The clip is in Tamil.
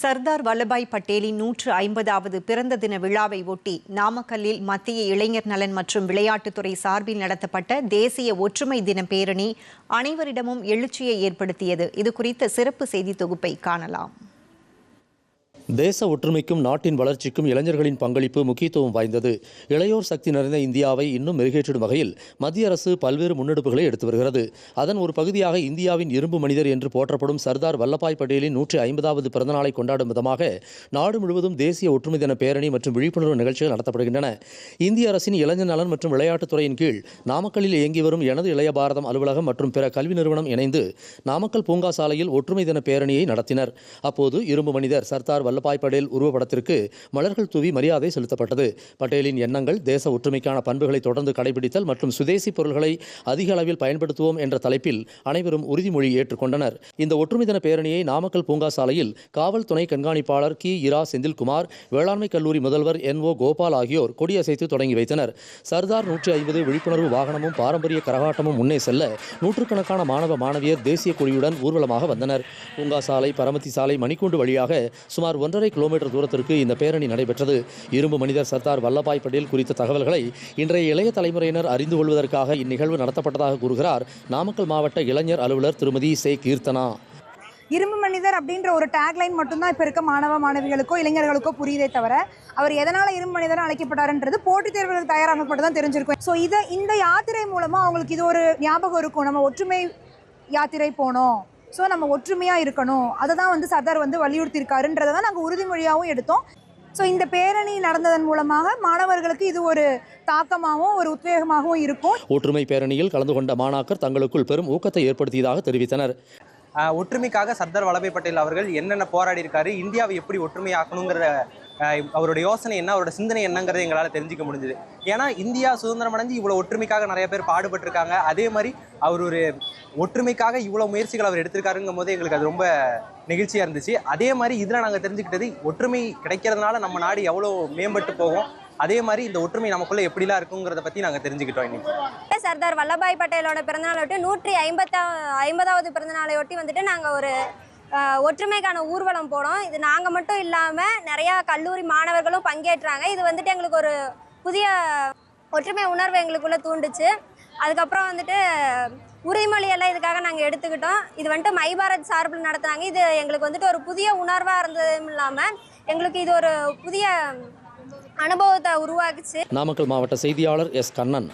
சர்தார் வல்லபாய் பட்டேலின் நூற்று ஐம்பதாவது பிறந்த தின விழாவை ஒட்டி நாமக்கல்லில் மத்திய இளைஞர் நலன் மற்றும் விளையாட்டுத்துறை சார்பில் நடத்தப்பட்ட தேசிய ஒற்றுமை தின பேரணி அனைவரிடமும் எழுச்சியை ஏற்படுத்தியது. இது குறித்த சிறப்பு செய்தி தொகுப்பை காணலாம். தேச ஒற்றுமைக்கும் நாட்டின் வளர்ச்சிக்கும் இளைஞர்களின் பங்களிப்பு முக்கியத்துவம் வாய்ந்தது. இளையோர் சக்தி நிறைந்த இந்தியாவை இன்னும் மெருகேற்றிடும் வகையில் மத்திய அரசு பல்வேறு முன்னெடுப்புகளை எடுத்து வருகிறது. அதன் ஒரு பகுதியாக இந்தியாவின் இரும்பு மனிதர் என்று போற்றப்படும் சர்தார் வல்லபாய் பட்டேலின் நூற்றி ஐம்பதாவது பிறந்தநாளை கொண்டாடும் விதமாக நாடு முழுவதும் தேசிய ஒற்றுமை தின பேரணி மற்றும் விழிப்புணர்வு நிகழ்ச்சிகள் நடத்தப்படுகின்றன. இந்திய அரசின் இளைஞர் நலன் மற்றும் விளையாட்டுத்துறையின் கீழ் நாமக்கல்லில் இயங்கி வரும் எனது இளைய பாரதம் அலுவலகம் மற்றும் பிற கல்வி நிறுவனம் இணைந்து நாமக்கல் பூங்கா சாலையில் ஒற்றுமை தின பேரணியை நடத்தினர். அப்போது இரும்பு மனிதர் சர்தார் வல்ல வல்லபாய் படேல் உருவப்படத்திற்கு மலர்கள் தூவி மரியாதை செலுத்தப்பட்டது. பட்டேலின் எண்ணங்கள் தேச ஒற்றுமைக்கான பண்புகளை தொடர்ந்து கடைபிடித்தல் மற்றும் சுதேசி பொருள்களை அதிக அளவில் பயன்படுத்துவோம் என்ற தலைப்பில் அனைவரும் உறுதிமொழி ஏற்றுக்கொண்டனர். இந்த ஒற்றுமை தின பேரணியை நாமக்கல் பூங்கா சாலையில் காவல் துணை கண்காணிப்பாளர் கி. இரா. செந்தில்குமார் வேளாண்மை கல்லூரி முதல்வர் என். ஓ. கோபால் ஆகியோர் கொடியசைத்து தொடங்கி வைத்தனர். சர்தார் நூற்றி ஐம்பது விழிப்புணர்வு வாகனமும் பாரம்பரிய கரகாட்டமும் முன்னே செல்ல நூற்றுக்கணக்கான மாணவ மாணவியர் தேசிய கொடியுடன் ஊர்வலமாக வந்தனர். பூங்கா சாலை பரமத்தி சாலை மணிக்கூண்டு வழியாக சுமார் ஒன்றரை கிலோமீட்டர் தூரத்திற்கு இந்த பேரணி நடைபெற்றது. இரும்பு மனிதர் சர்தார் வல்லபாய் பட்டேல் குறித்த தகவல்களை இன்றைய இளைய தலைமுறையினர் அறிந்து கொள்வதற்காக இந்நிகழ்வு நடத்தப்பட்டதாக கூறுகிறார். நாமக்கல் மாவட்ட இளைஞர் அலுவலர் திருமதி சே கீர்த்தனா. இரும்பு மனிதர் அப்படின்ற ஒரு டேக்லைன் மட்டும்தான் இப்போ இருக்க மாணவ மாணவிகளுக்கோ இளைஞர்களுக்கோ புரியுதே தவிர அவர் எதனால் இரும்பு மனிதர் அழைக்கப்பட்டாருன்றது போட்டித் தேர்வுகளுக்கு தயாராகப்பட்டு தான் தெரிஞ்சிருக்கும். ஸோ இதை இந்த யாத்திரை மூலமாக அவங்களுக்கு இது ஒரு ஞாபகம் இருக்கும். நம்ம ஒற்றுமை யாத்திரை போனோம். ஸோ நம்ம ஒற்றுமையாக இருக்கணும். அதை தான் வந்து சர்தார் வந்து வலியுறுத்தியிருக்காருன்றதை தான் நாங்கள் உறுதிமொழியாகவும் எடுத்தோம். ஸோ இந்த பேரணி நடந்ததன் மூலமாக மாணவர்களுக்கு இது ஒரு தாக்கமாகவும் ஒரு உத்வேகமாகவும் இருக்கும். ஒற்றுமை பேரணியில் கலந்து கொண்ட மாணாக்கர் தங்களுக்குள் பெரும் ஊக்கத்தை ஏற்படுத்தியதாக தெரிவித்தனர். ஒற்றுமைக்காக சர்தார் வல்லபாய் பட்டேல் அவர்கள் என்னென்ன போராடி இருக்காரு இந்தியாவை எப்படி ஒற்றுமையாக்கணுங்கிற அவரோட யோசனை என்ன அவரோட சிந்தனை என்னங்கிறத எங்களால் தெரிஞ்சுக்க முடிஞ்சுது. ஏன்னா இந்தியா சுதந்திரம் அடைஞ்சு இவ்வளோ ஒற்றுமைக்காக நிறைய பேர் பாடுபட்டிருக்காங்க. அதே மாதிரி அவர் ஒரு ஒற்றுமைக்காக இவ்வளோ முயற்சிகள் அவர் எடுத்திருக்காருங்கும் போது எங்களுக்கு அது ரொம்ப நெகிழ்ச்சியாக இருந்துச்சு. அதே மாதிரி இதில் நாங்கள் தெரிஞ்சுக்கிட்டது ஒற்றுமை கிடைக்கிறதுனால நம்ம நாடு எவ்வளோ மேம்பட்டு போகும். அதே மாதிரி இந்த ஒற்றுமை நமக்குள்ள எப்படிலாம் இருக்குங்கிறத பற்றி நாங்கள் தெரிஞ்சுக்கிட்டோம் இன்னைக்கு. சர்தார் வல்லபாய் பட்டேலோட பிறந்தநாளை ஒட்டி நூற்றி ஐம்பத்தா ஐம்பதாவது பிறந்தநாளை ஒட்டி வந்துட்டு நாங்கள் ஒரு ஒற்றுமைக்கான ஊர்வலம் போனோம். இது நாங்கள் மட்டும் இல்லாமல் நிறையா கல்லூரி மாணவர்களும் பங்கேற்றாங்க. இது வந்துட்டு எங்களுக்கு ஒரு புதிய ஒற்றுமை உணர்வு எங்களுக்குள்ளே தூண்டுச்சு. அதுக்கப்புறம் வந்துட்டு உரிமொழியெல்லாம் இதுக்காக நாங்கள் எடுத்துக்கிட்டோம். இது வந்துட்டு மைபாரத் சார்பில் நடத்துனாங்க. இது எங்களுக்கு வந்துட்டு ஒரு புதிய உணர்வாக இருந்ததும் இல்லாமல் எங்களுக்கு இது ஒரு புதிய அனுபவத்தை உருவாக்குச்சு. நாமக்கல் மாவட்ட செய்தியாளர் எஸ் கண்ணன்.